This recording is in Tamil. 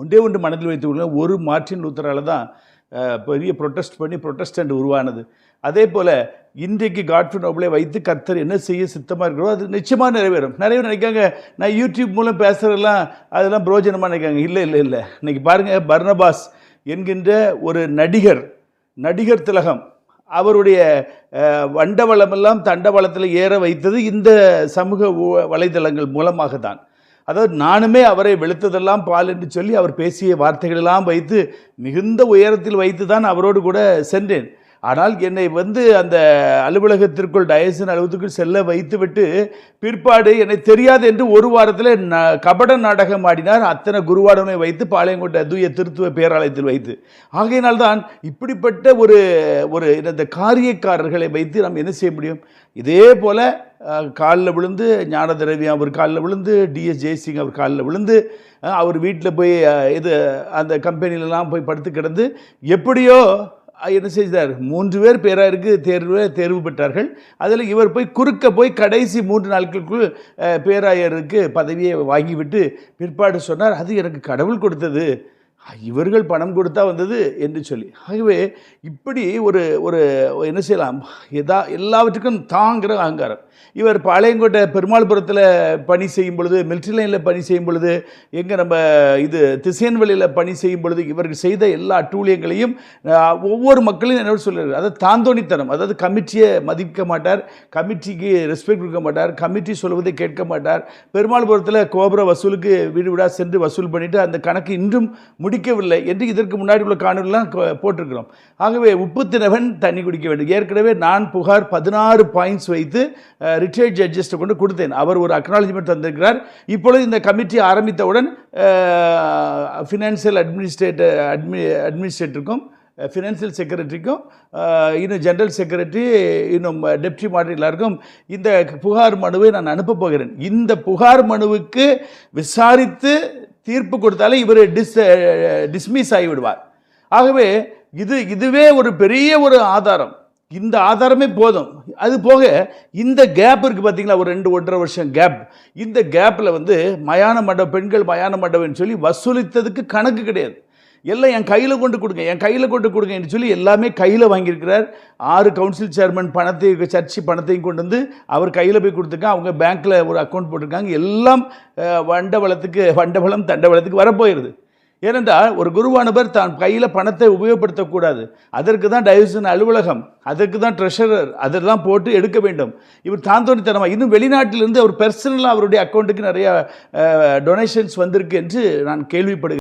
ஒன்றே ஒன்று மனதில் வைத்துக் கொள்ளுங்கள் ஒரு மார்டின் லூத்தரால் தான் பெரிய ப்ரொட்டஸ்ட் பண்ணி ப்ரொட்டஸ்டன்ட் உருவானது. அதே போல் இன்றைக்கு காட்ஃபி நோபலை வைத்து கர்த்தர் என்ன செய்ய சித்தமாக இருக்கிறோ அது நிச்சயமாக நிறைவேறும். நிறைய பேர் நினைக்காங்க நான் யூடியூப் மூலம் பேசுகிறதெல்லாம் அதெல்லாம் பிரோஜனமாக நினைக்காங்க இல்லை இல்லை இல்லை. இன்னைக்கு பாருங்கள் பர்னபாஸ் என்கின்ற ஒரு நடிகர் நடிகர் திலகம் அவருடைய வண்டவளமெல்லாம் தண்டவளத்தில் ஏற வைத்தது இந்த சமூக வலைதளங்கள் மூலமாக தான். அதாவது நானுமே அவரை வெளுத்ததெல்லாம் பால் என்று சொல்லி அவர் பேசிய வார்த்தைகளெல்லாம் வைத்து மிகுந்த உயரத்தில் வைத்து தான் அவரோடு கூட சென்றேன். ஆனால் என்னை வந்து அந்த அலுவலகத்திற்குள் டயசன் அலுவலகத்திற்குள் செல்ல வைத்துவிட்டு பிற்பாடு என்னை தெரியாது என்று ஒரு வாரத்தில் ந கபட நாடகம் ஆடினார். அத்தனை குருவாடனை வைத்து பாளையங்கோட்டை தூய திருத்துவ பேராலயத்தில் வைத்து. ஆகையினால்தான் இப்படிப்பட்ட ஒரு ஒரு இந்த காரியக்காரர்களை வைத்து நாம் என்ன செய்ய முடியும்? இதே போல் காலில் விழுந்து ஞான திரவியம் அவர் காலில் விழுந்து டிஎஸ் ஜெய்சிங் அவர் காலில் விழுந்து அவர் வீட்டில் போய் இது அந்த கம்பெனிலலாம் போய் படுத்து கிடந்து எப்படியோ என்ன செய்தார்? மூன்று பேர் பேராருக்கு தேர்வு தேர்வு பெற்றார்கள். அதில் இவர் போய் குறுக்க போய் கடைசி மூன்று நாட்களுக்குள் பேராயருக்கு பதவியை வாங்கிவிட்டு பிற்பாடு சொன்னார் அது எனக்கு கடவுள் கொடுத்தது. இவர்கள் பணம் கொடுத்தா வந்தது என்று சொல்லி. ஆகவே இப்படி ஒரு ஒரு என்ன செய்யலாம்? எதா எல்லாவற்றுக்கும் தாங்கிற அகங்காரம். இவர் பாளையங்கோட்டை பெருமாள்புரத்தில் பணி செய்யும் பொழுது மிலிட்ரி லைனில் பணி செய்யும் பொழுது எங்கே நம்ம இது திசையன்வெளியில் பணி செய்யும் பொழுது இவர்கள் செய்த எல்லா அட்டூழியங்களையும் ஒவ்வொரு மக்களையும் என்ன சொல்கிறார் அதாவது தாந்தோணித்தனம் அதாவது கமிட்டியை மதிக்க மாட்டார் கமிட்டிக்கு ரெஸ்பெக்ட் கொடுக்க மாட்டார் கமிட்டி சொல்வதை கேட்க மாட்டார். பெருமாள்புரத்தில் கோபுர வசூலுக்கு வீடு வீடாக சென்று வசூல் பண்ணிவிட்டு அந்த கணக்கு இன்றும் குடிக்கவில்லை என்று இதற்கு முன்னாடி உள்ள காணொலிலாம் போட்டிருக்கிறோம். ஆகவே உப்பு தினவன் தண்ணி குடிக்க வேண்டும். ஏற்கனவே நான் புகார் பதினாறு பாயிண்ட்ஸ் வைத்து ரிட்டையர்ட் ஜட்ஜஸ்ட்டை கொண்டு கொடுத்தேன். அவர் ஒரு அக்னாலஜ்மெண்ட் தந்திருக்கிறார். இப்பொழுது இந்த கமிட்டி ஆரம்பித்தவுடன் ஃபினான்சியல் அட்மினிஸ்ட்ரேட்டர் அட்மி அட்மினிஸ்ட்ரேட்டருக்கும் ஃபினான்சியல் செக்ரட்டரிக்கும் இன்னும் ஜென்ரல் செக்ரட்டரி இன்னும் டெப்டி மாடல் எல்லாருக்கும் இந்த புகார் மனுவை நான் அனுப்பப் போகிறேன். இந்த புகார் மனுவுக்கு விசாரித்து தீர்ப்பு கொடுத்தாலே இவர் டிஸ் டிஸ்மிஸ் ஆகிவிடுவார். ஆகவே இது இதுவே ஒரு பெரிய ஒரு ஆதாரம். இந்த ஆதாரமே போதும். அது போக இந்த கேப் இருக்குது பார்த்தீங்களா ஒரு ரெண்டு ஒன்றரை வருஷம் கேப் இந்த கேப்பில் வந்து மயான மண்டபம் பெண்கள் மயான மண்டபம்னு சொல்லி வசூலித்ததுக்கு கணக்கு கிடையாது. எல்லாம் என் கையில் கொண்டு கொடுங்க என் கையில் கொண்டு கொடுங்க என்று சொல்லி எல்லாமே கையில் வாங்கியிருக்கிறார். ஆறு கவுன்சில் சேர்மன் பணத்தை சர்ச்சு பணத்தையும் கொண்டு வந்து அவர் கையில் போய் கொடுத்துருக்காங்க. அவங்க பேங்க்கில் ஒரு அக்கௌண்ட் போட்டிருக்காங்க. எல்லாம் வண்டவளத்துக்கு வண்டவளம் தண்டவளத்துக்கு வரப்போயிடுது ஏனென்றால் ஒரு குருவானவர் தான் கையில் பணத்தை உபயோகப்படுத்தக்கூடாது. அதற்கு தான் டைவர்சன் அலுவலகம் அதற்கு தான் ட்ரெஷரர் அதெல்லாம் போட்டு எடுக்க வேண்டும். இவர் தாந்தோணித்தனமாக இன்னும் வெளிநாட்டிலிருந்து அவர் பர்சனலாக அவருடைய அக்கௌண்ட்டுக்கு நிறையா டொனேஷன்ஸ் வந்திருக்கு என்று நான் கேள்விப்படுகிறேன்.